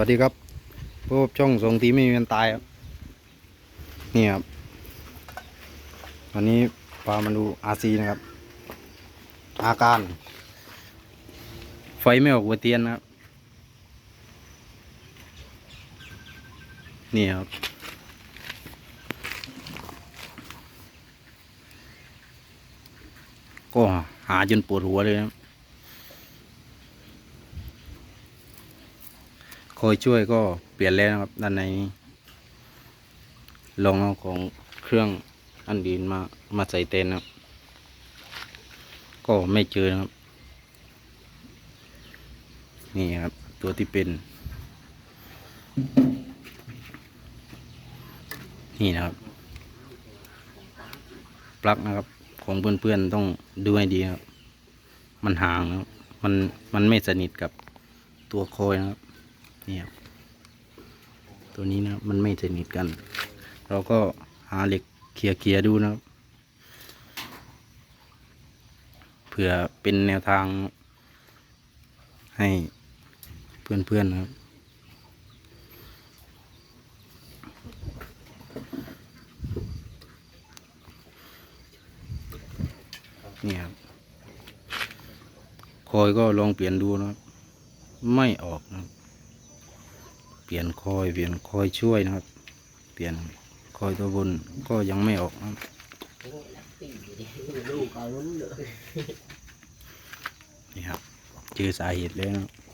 วัสดีครับพบช่องทรงทีไม่มีวันตายครับ นี่ครับ วันนี้พามาดูอาซีนะครับ อาการ ไฟไม่ออกหัวเตียนนะครับ นี่ครับ ก็หาจนปวดหัวเลยนะครับ ค อยช่วยก็เปลี่ยนแล้วนะครับด้านในนี้ลองเอาของเครื่องอันดีนมามาใส่เต็นครับ ก็ไม่เจอนะครับ นี่ครับตัวที่เป็น นี่นะครับปลั๊กนะครับ ของเพื่อนๆต้องดูให้ดีครับ มันห่างนะครับมันมันไม่สนิทกับตัวคอยนะครับ นี่ครับตัวนี้นะมันไม่สนิทกัน เราก็หาเหล็กเคลียร์เคลียดูนะครับเพื่อเป็นแนวทางให้เพื่อนๆนะครับนี่ครับคอยก็ลองเปลี่ยนดูนะครับ ไม่ออกนะครับ เปลี่ยนคอยเปลี่ยนคอยช่วยนะครับ เปลี่ยนคอยตัวบนก็ยังไม่ออกนะครับนี่ครับเจอสาเหตุแล้วนะครับ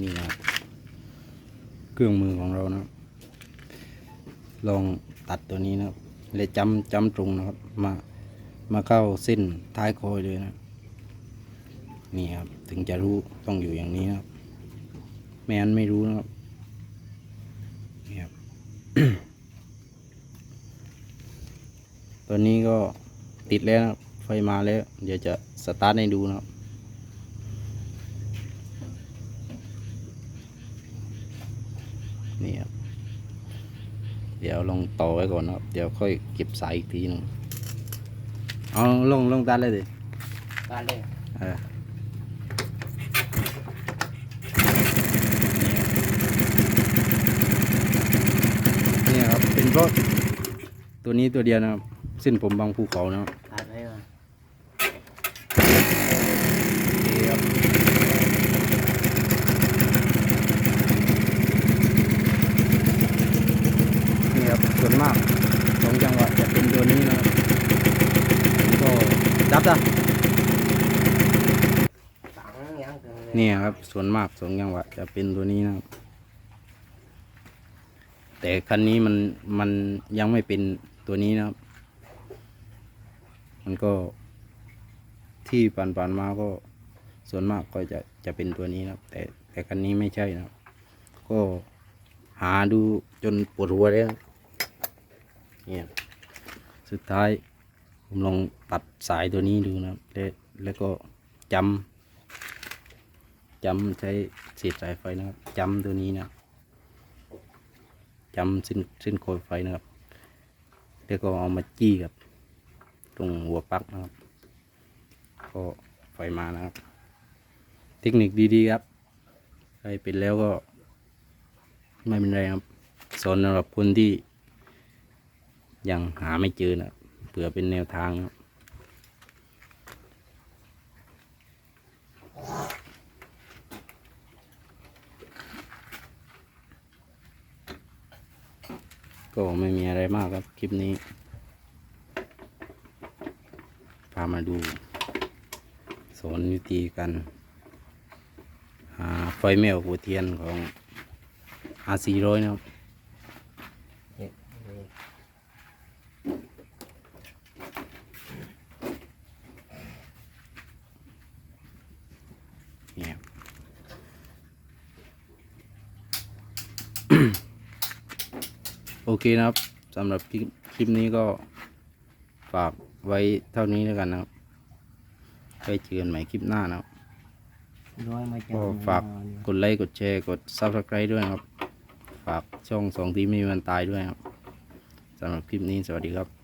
นี่นะครับ เครื่องมือของเรานะครับ ลองตัดตัวนี้นะครับเลยจำจำตรงนะครับ มามาเข้าเส้นท้ายคอยเลยนะ นี่ครับ ถึงจะรู้ต้องอยู่อย่างนี้นะครับไม่งั้นไม่รู้นะครับนี่ครับตอนนี้ก็ติดแล้วนะไฟมาแล้ว เดี๋ยวจะสตาร์ทให้ดูนะครับ นี่ครับ เดี๋ยวลองต่อไว้ก่อนนะครับ เดี๋ยวค่อยเก็บสายอีกทีหนึงเอาลงลงตัดเลยดิบ้านเลยเออนี่ครับ เป็นเพราะตัวนี้ตัวเดียวนะครับเส้นผมบางภูเขานะครับขาดได้ป่ะนี่ครับนี่ครับ ส่วนมากสองจังหวะจะเป็นตัวนี้นะครับผมก็จับจ้ะ ฝังยังถึง เนี่ครับส่วนมากสองจังหวะจะเป็นตัวนี้นะครับ แต่คันนี้มันมันยังไม่เป็นตัวนี้นะครับ มันก็ที่ผ่านๆมาก็ส่วนมากก็จะจะเป็นตัวนี้นะครับ แต่แต่คันนี้ไม่ใช่นะครับ ก็หาดูจนปวดหัวแล้วเนี่ยสุดท้ายผมลองตัดสายตัวนี้ดูนะครับแล้วแล้วก็จำ จำใช้เศษสายไฟนะครับจำตัวนี้นะจำเส้นเส้นโคไฟนะครับแล้วก็เอามาจี้กับ ตรงหัวปลั๊กนะครับ ก็ไฟมานะครับ เทคนิคดีๆครับใครเป็นแล้วก็ ไม่เป็นไรครับสอนสำหรับคนที่ยังหาไม่เจอนะครับเผื่อเป็นแนวทางครับ ก็ไม่มีอะไรมากครับ คลิปนี้ พามาดู สอนวิธีกันหาไฟแมวหัวเทียนของอาซีร้อยนะครับ เนี่ย โอเคนะครับสำหรับคลิปคลิปนี้ก็ฝากไว้เท่านี้แล้วกันนะครับไว้เจอกันใหม่คลิปหน้านะครับน้อยมาจัก็ฝากกดไลค์กดแชร์กด Subscribe ด้วยนะครับ ฝากช่องสองทีมไมมีวันตายด้วยครับสำหรับคลิปนี้สวัสดีครับ